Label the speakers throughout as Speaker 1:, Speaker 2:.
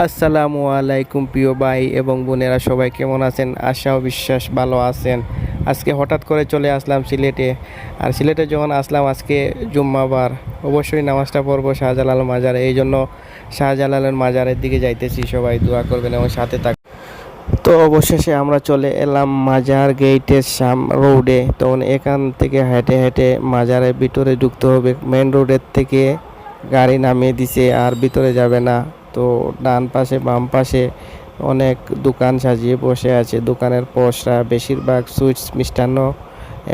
Speaker 1: আসসালামু আলাইকুম প্রিয় ভাই এবং বোনেরা, সবাই কেমন আছেন? আশা ও বিশ্বাস ভালো আছেন। আজকে হঠাৎ করে চলে আসলাম সিলেটে। আর সিলেটে যখন আসলাম, আজকে জুম্মাবার। অবশ্যই নামাজটা পড়ব শাহজালাল মাজারে। এই জন্য শাহজালালের মাজারের দিকে যাইতেছি। সবাই দোয়া করবেন এবং সাথে থাক তো অবশেষে আমরা চলে এলাম মাজার গেটের সাম রোডে। তখন এখান থেকে হেঁটে হেঁটে মাজারের ভিতরে ঢুকতে হবে। মেন রোডের থেকে গাড়ি নামিয়ে দিছে, আর ভিতরে যাবে না। তো ডান পাশে, বাম পাশে অনেক দোকান সাজিয়ে বসে আছে। দোকানের পশরা বেশিরভাগ সুইটস মিষ্টান্ন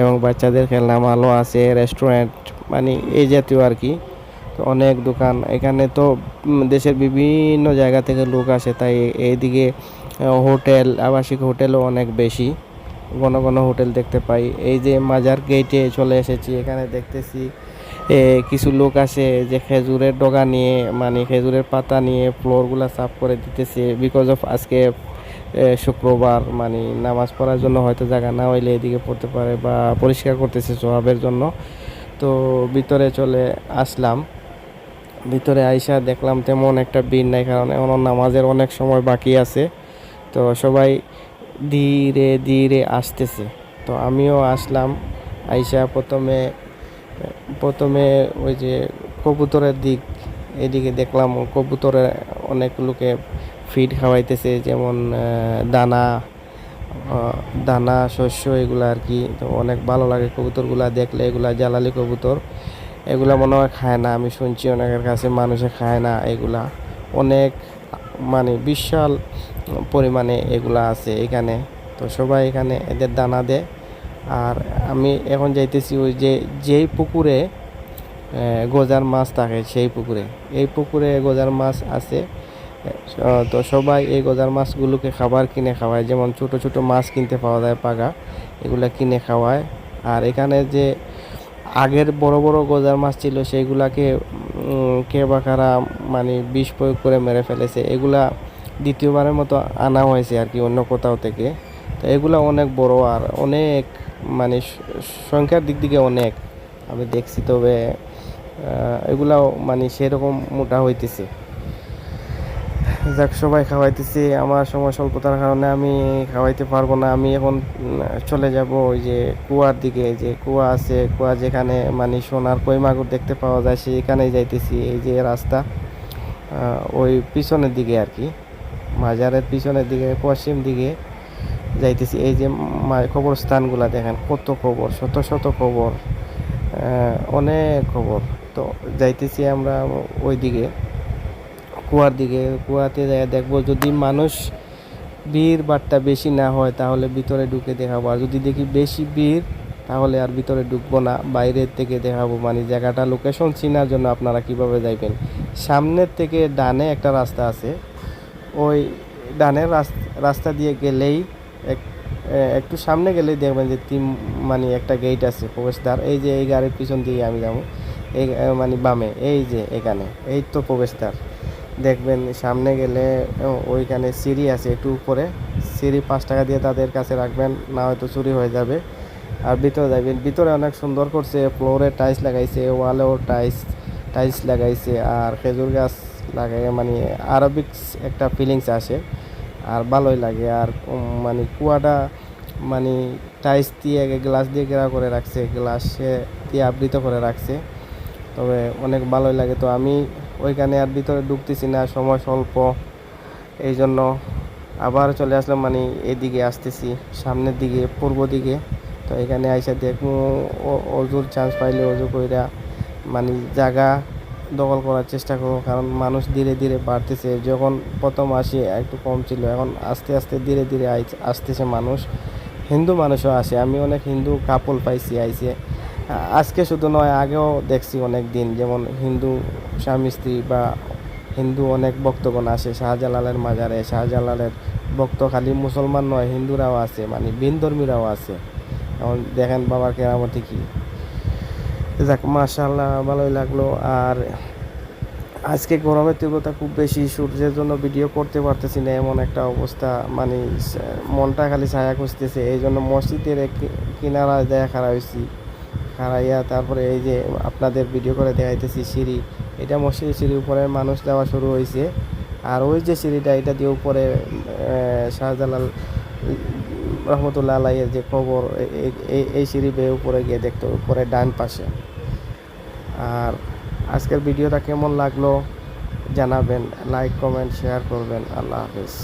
Speaker 1: এবং বাচ্চাদের খেলনা মালও আছে, রেস্টুরেন্ট মানে এই জাতীয় আর কি। তো অনেক দোকান। এখানে তো দেশের বিভিন্ন জায়গা থেকে লোক আসে, তাই এইদিকে হোটেল, আবাসিক হোটেলও অনেক বেশি। ঘন ঘন হোটেল দেখতে পাই। এই যে মাজার গেটে চলে এসেছি, এখানে দেখতেছি কিছু লোক আসে যে খেজুরের ডগা নিয়ে মানে খেজুরের পাতা নিয়ে ফ্লোরগুলা সাফ করে দিতেছে বিকজ অফ আজকে শুক্রবার মানে নামাজ পড়ার জন্য হয়তো জায়গা না হইলে এদিকে পড়তে পারে বা পরিষ্কার করতেছে সোহাবের জন্য। তো ভিতরে চলে আসলাম। ভিতরে আইসা দেখলাম তেমন একটা ভিড় নাই কারণ এখনও নামাজের অনেক সময় বাকি আছে। তো সবাই ধীরে ধীরে আসতেছে। তো আমিও আসলাম, আইসা প্রথমে প্রথমে ওই যে কবুতরের দিক, এদিকে দেখলাম কবুতরে অনেক লোকে ফিড খাওয়াইতেছে, যেমন দানা দানা, শস্য এগুলো আর কি তো অনেক ভালো লাগে কবুতরগুলা দেখলে, এগুলা জ্বালালি কবুতর। এগুলা মনে হয় খায় না, আমি শুনছি অনেকের কাছে মানুষে খায় না এগুলা। অনেক মানে বিশাল পরিমাণে এগুলা আছে এখানে। তো সবাই এখানে এদের দানা দেয়। আর আমি এখন যাইতেছি ওই যে, যেই পুকুরে গজার মাছ থাকে, সেই পুকুরে। এই পুকুরে গজার মাছ আছে তো সবাই এই গজার মাছগুলোকে খাবার কিনে খাওয়ায়। যেমন ছোট ছোট মাছ কিনতে পাওয়া যায়, পাগা, এগুলা কিনে খাওয়ায়। আর এখানে যে আগের বড় বড় গজার মাছ ছিল, সেইগুলাকে কে বা কারা মানে বিষ প্রয়োগ করে মেরে ফেলেছে। এগুলা দ্বিতীয়বারের মতো আনা হয়েছে আর কি অন্য কোথাও থেকে। তো এগুলা অনেক বড় আর অনেক মানে সংখ্যার দিক থেকে অনেক। আমি দেখছি তবে এগুলাও মানে সেরকম মোটা হইতেছে। যাক, সবাই খাওয়াইতেছি। আমার সময় স্বল্পতার কারণে আমি খাওয়াইতে পারব না। আমি এখন চলে যাব ওই যে কুয়ার দিকে। যে কুয়া আছে, কুয়া যেখানে মানে সোনার কই মাগুর দেখতে পাওয়া যায় সেখানেই যাইতেছি। এই যে রাস্তা ওই পিছনের দিকে আর কি। মাজারের পিছনের দিকে, পশ্চিম দিকে। যাইতেছি, এই যে কবরস্থানগুলা দেখেন, কত খবর, শত শত খবর অনেক খবর। তো যাইতেছি আমরা ওই দিকে কুয়ার দিকে, কুয়াতে যায় দেখব যদি মানুষ ভিড় বাট্টা বেশি না হয়, তাহলে ভিতরে ঢুকে দেখাবো। আর যদি দেখি বেশি ভিড়, তাহলে আর ভিতরে ঢুকবো না, বাইরের থেকে দেখাবো। মানে জায়গাটা লোকেশন চিনার জন্য আপনারা কীভাবে যাইবেন? সামনের থেকে ডানে একটা রাস্তা আছে। ওই ডানের রাস- রাস্তা দিয়ে গেলেই একটু সামনে গেলেই দেখবেন যে তিন মানে একটা গেট আছে, প্রবেশদ্বার। এই যে এই গাড়ির পিছন দিয়ে আমি যাব। এই মানে বামে, এই যে এখানে, এই তো প্রবেশদ্বার। দেখবেন সামনে গেলে ওইখানে সিঁড়ি আছে একটু উপরে। সিঁড়ি পাঁচ টাকা দিয়ে তাদের কাছে রাখবেন, না হয়তো চুরি হয়ে যাবে। আর ভিতরে যাবেন ভিতরে অনেক সুন্দর করছে ফ্লোরে টাইলস লাগাইছে ওয়ালেও টাইলস টাইলস লাগাইছে, আর খেজুর গাছ লাগাই মানে আরবিক একটা ফিলিংস আসে। আর ভালোই লাগে। আর মানে কুয়াটা মানে টাইলস দিয়ে গ্লাস দিয়ে ঘেরা করে রাখছে গ্লাসে দিয়ে আবৃত করে রাখছে। তবে অনেক ভালোই লাগে। তো আমি ওইখানে আর ভিতরে ঢুকতেছি না, সময় স্বল্প। এই জন্য আবার চলে আসলাম মানে এদিকে আসতেছি, সামনের দিকে, পূর্ব দিকে। তো এখানে আইসা দেখব অজুর চান্স পাইলে অজু কইরা মানে জায়গা দখল করার চেষ্টা করব, কারণ মানুষ ধীরে ধীরে বাড়তেছে। যখন প্রথম আসি একটু কম ছিল, এখন আস্তে আস্তে ধীরে ধীরে আসতেছে মানুষ। হিন্দু মানুষও আসে, আমি অনেক হিন্দু কাপল পাইছি আইসে আজকে শুধু নয়, আগেও দেখছি অনেক দিন, যেমন হিন্দু স্বামী স্ত্রী বা হিন্দু অনেক ভক্তগণ আসে, শাহজালালের মাজারে, শাহজালালের ভক্ত খালি মুসলমান নয়, হিন্দুরাও আছে মানে ভিন ধর্মীরাও আছে। এখন দেখেন বাবার কেরামতি কি। মাশাল্লাহ ভালোই লাগল। আর আজকে গরমের তীব্রতা খুব বেশি, সূর্যের জন্য ভিডিও করতে পারতেছি না, এমন একটা অবস্থা। মানে মনটা খালি ছায়া খুঁজতেছে এই জন্য মসজিদের কিনারা দেয়া খাড়া হয়েছি খাড়াইয়া তারপরে এই যে আপনাদের ভিডিও করে দেখাইতেছি সিঁড়ি। এটা মসজিদের সিঁড়ির উপরে মানুষ যাওয়া শুরু হয়েছে আর ওই যে সিঁড়িটা, এটা দিয়ে উপরে শাহজালাল রহমতুল্লাহ আলাইয়ের যে কবর এই সিঁড়ি বেয়ে উপরে গিয়ে দেখতে, উপরে ডান পাশে। আর আজকের ভিডিওটা কেমন লাগল জানাবেন, লাইক, কমেন্ট, শেয়ার করবেন। আল্লাহ হাফিজ।